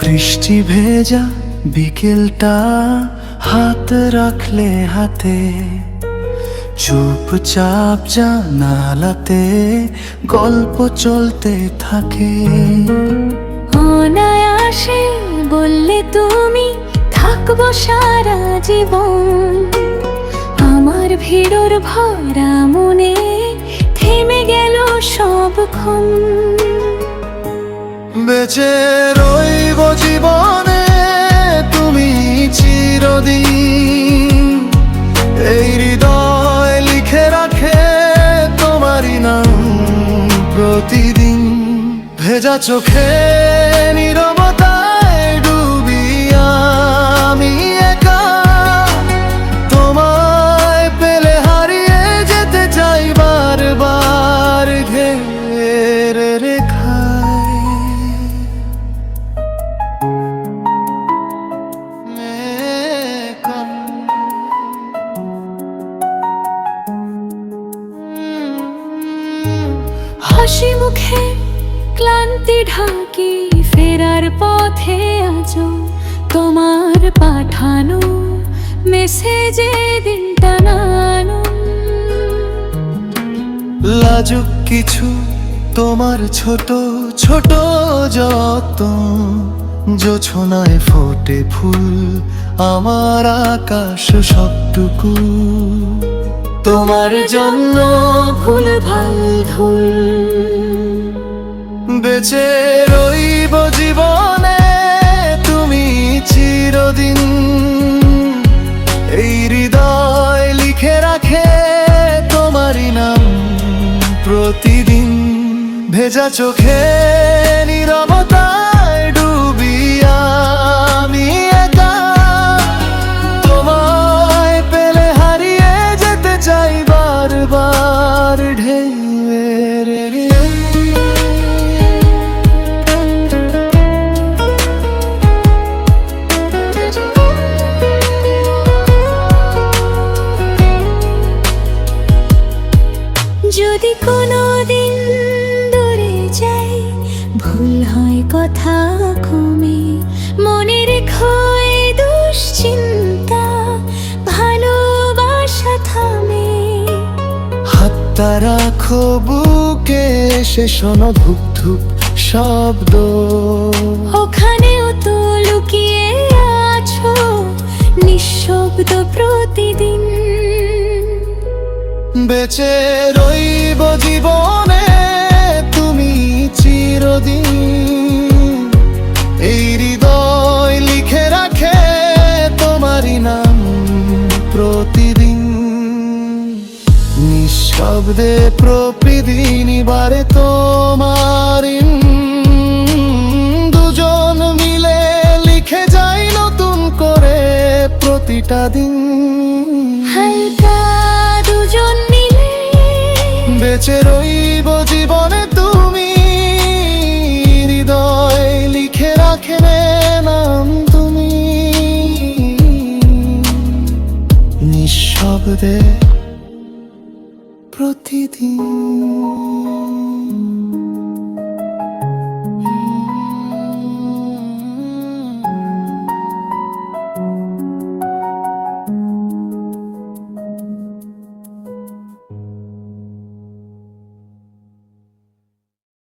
বৃষ্টি ভেজা বিকেলটা হাত রাখলে হাতে। চুপচাপ জানালাতে গল্প চলতে থাকে। অনায়াসে বললে তুমি থাকব সারা জীবন। আমার ভিড়র ভরা মনে থেমে গেল সবক্ষণ বেঁচে রইব জীবনে তুমি চিরদিন এই হৃদয় লিখে রাখে তোমারই নাম প্রতিদিন। ভেজা চোখে হাসি মুখে ক্লান্তি ঢাকি ফেরার পথে আজো তোমার পাঠানো মেসেজে দিনটা নানো লাজুক কিছু তোমার ছোট ছোট যত জোছনায় ফোটে ফুল, আমার আকাশ সবটুকু। তোমার জন্য ফুল ভালো ধুল। বেঁচে রইব জীবনে তুমি চিরদিন। এই হৃদয় লিখে রাখে তোমারই নাম প্রতিদিন। ভেজা চোখে যদি কোনো দিন দূরে যাই ভুল হয় কথা কমে। মনে রেখো এই দুশ্চিন্তা ভালোবাসা থামে। হাতটা রাখো বুকে সে শোনো ধুপ ধুপ শব্দ। ওখানেও বেঁচে রইব জীবনে, তুমি চিরদিন এই হৃদয় লিখে রাখে তোমারই নাম প্রতিদিন। নিঃশব্দে প্রতিদিন বারে তোমার দুজন মিলে লিখে যাই নতুন করে প্রতিটা দিন। বেঁচে রইব জীবনে তুমি। হৃদয় লিখে রাখে নাম তুমি। নিঃশব্দে প্রতিদিন।